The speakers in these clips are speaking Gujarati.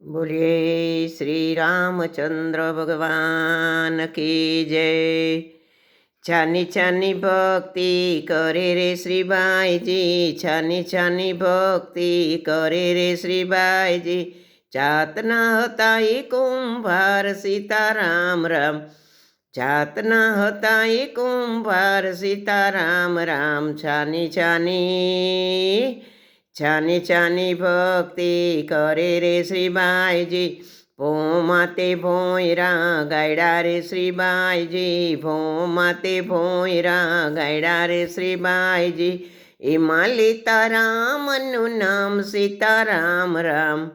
બોલીએ શ્રી રામચંદ્ર ભગવાન કી જય. છાની છાની ભક્તિ કરે રે શ્રીબાઈજી, છાની છાની ભક્તિ કરે રે શ્રીબાઈજી. જાતના હતા એ કુંભાર સીતારામ રામ. જાતના હતા એ કુંભાર સીતારામ રામ. છાની છાની છાની છાની ભક્તિ કરે રે શ્રીબાઈજી. ભો માતે ભોયરા ગાયડા રે શ્રીબાઈજી. ભો માતે ભોયરા ગાયડા રે શ્રીબાઈજી. એમાં લીતા રામનું નામ સીતારામ રામ.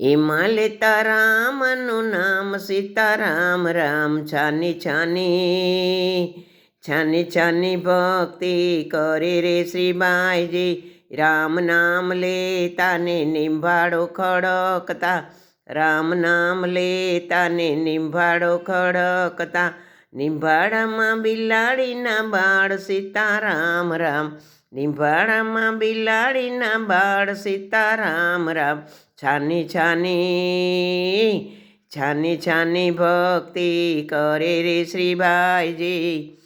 એમાં લેતા રામનું નામ સીતારામ રામ. છાની છાની છાની છાની ભક્તિ કરે રે શ્રીબાઈજી. રામ નામ લેતા ને નિંભાળો ખડકતા. રામ નામ લેતા ને નિંભાળો ખડકતા. નિંભાળામાં બિલાડીના બાળ સીતારામ રામ. નિંભાળામાં બિલાડીના બાળ સીતારામ રામ. છાની છાની છાની છાની ભક્તિ કરે રે શ્રીબાઈજી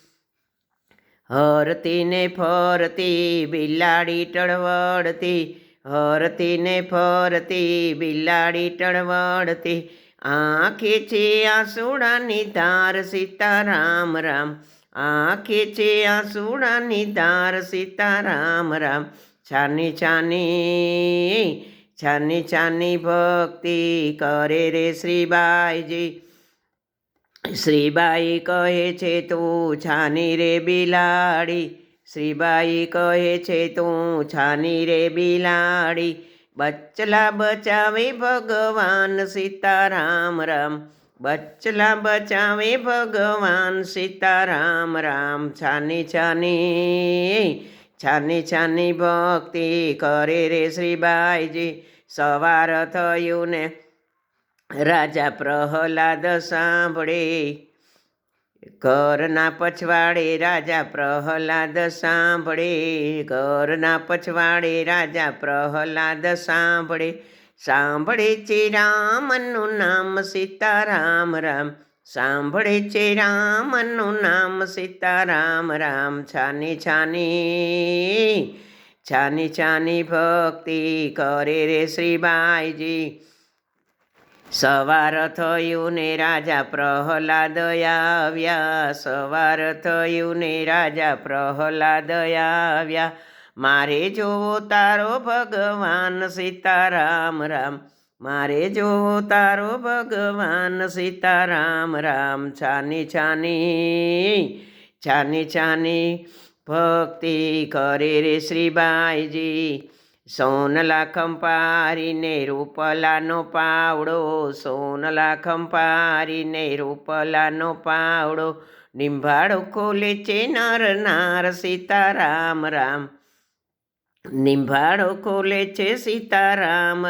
હરતી ને ફરતી બિલાડી ટળવડતી હરતી ને ફરતી બિલાડી ટળવડતી. આંખે છે આસુડાની ધાર સીતારામ રામ, આંખે છે આસુડાની ધાર સીતારામ રામ. છાની છાની છાની છાની ભક્તિ કરે રે શ્રીબાઈજી. શ્રીબાઈ કહે છે, તું છાની રે બિલાડી. શ્રીબાઈ કહે છે, તું છાની રે બિલાડી. બચલા બચાવે ભગવાન સીતારામ રામ. બચલા બચાવે ભગવાન સીતારામ રામ. છાની છાની છાની છાની ભક્તિ કરે રે શ્રીબાઈજી. સવાર થયું ને રાજા પ્રહલાદ સાંભળે. ઘરના પછવાડે રાજા પ્રહલાદ સાંભળે. ઘરના પછવાડે રાજા પ્રહલાદ સાંભળે. સાંભળે છે રામનું નામ સીતારામ રામ. સાંભળે છે રામનું નામ સીતારામ રામ. છાની છાની છાની છાની ભક્તિ કરે રે શ્રીબાઈજી સવાર થયું ને રાજા પ્રહલાદ આવ્યા. સવાર થયું ને રાજા પ્રહલાદ આવ્યા. મારે જોવો તારો ભગવાન સીતારામ રામ. મારે જોવો તારો ભગવાન સીતારામ રામ. છાની છાની છાની છાની ભક્તિ કરે રે શ્રીબાઈજી સોનલા પારીને રૂપલાનો પાવડો સોનલાખમ પારીને રૂપલાનો પાવડો. નિંભાળો ખોલે છે નર નાર સીતારામ રામ. નિંભાળો ખોલે છે સીતારામ.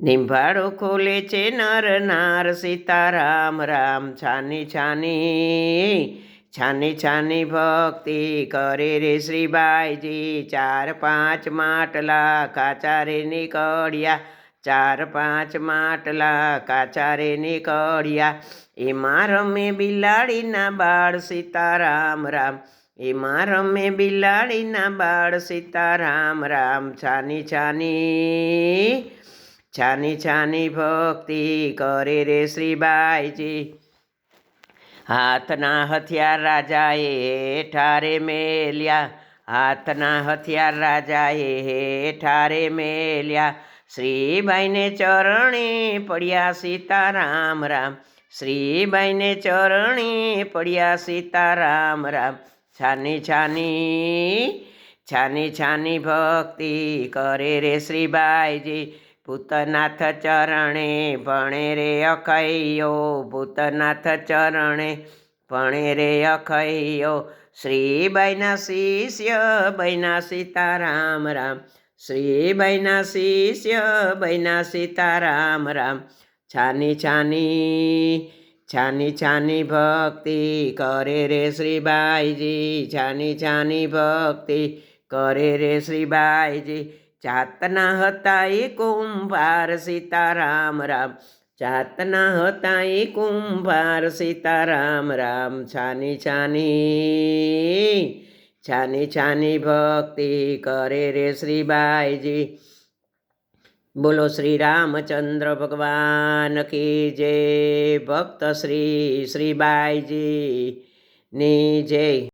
નિંભાળો ખોલે છે નર નાર સીતારામ રામ. છાની છાની છાની છાની ભક્તિ કરે રે શ્રીભાઈજી ચાર પાંચ માટલા કાચારે નીકળ્યા. ચાર પાંચ માટલા કાચારે નીકળ્યા. એમાં રમે બિલાડીના બાળ સીતારામ રામ. એમાં રમે બિલાડીના બાળ સીતારામ રામ. છાની છાની છાની છાની ભક્તિ કરે રે શ્રીબાઈજી. હાથના હથિયાર રાજાએ ઠારે મેલ્યા. હાથના હથિયાર રાજાએ ઠારે મેલ્યા. શ્રીબાઈને ચરણે પડ્યા સીતારામ રામ. શ્રીબાઈને ચરણે પડ્યા સીતારામ રામ. છાની છાની છાની છાની ભક્તિ કરે રે શ્રીબાઈજી. ભૂતનાથ ચરણે ભણે રે અખૈયો, ભૂતનાથ ચરણે ભણે રે અખૈયો. શ્રીબાઈના શિષ્ય, બૈના સીતારામ રામ. શ્રીબાઈના શિષ્ય, બૈના સીતારામ રામ. છાની છાની છાની છાની ભક્તિ કરે રે શ્રીબાઈજી. છાની છાની ભક્તિ કરે રે શ્રીબાઈજી. જાતના હતા એ કુંભાર સીતારામ રામ. જાતના હતા એ કુંભાર સીતારામ રામ. છાની છાની છાની છાની ભક્તિ કરે રે શ્રીબાઈજી. બોલો શ્રી રામચંદ્ર ભગવાન કી જય. ભક્ત શ્રી શ્રીબાઈજી, ની જય.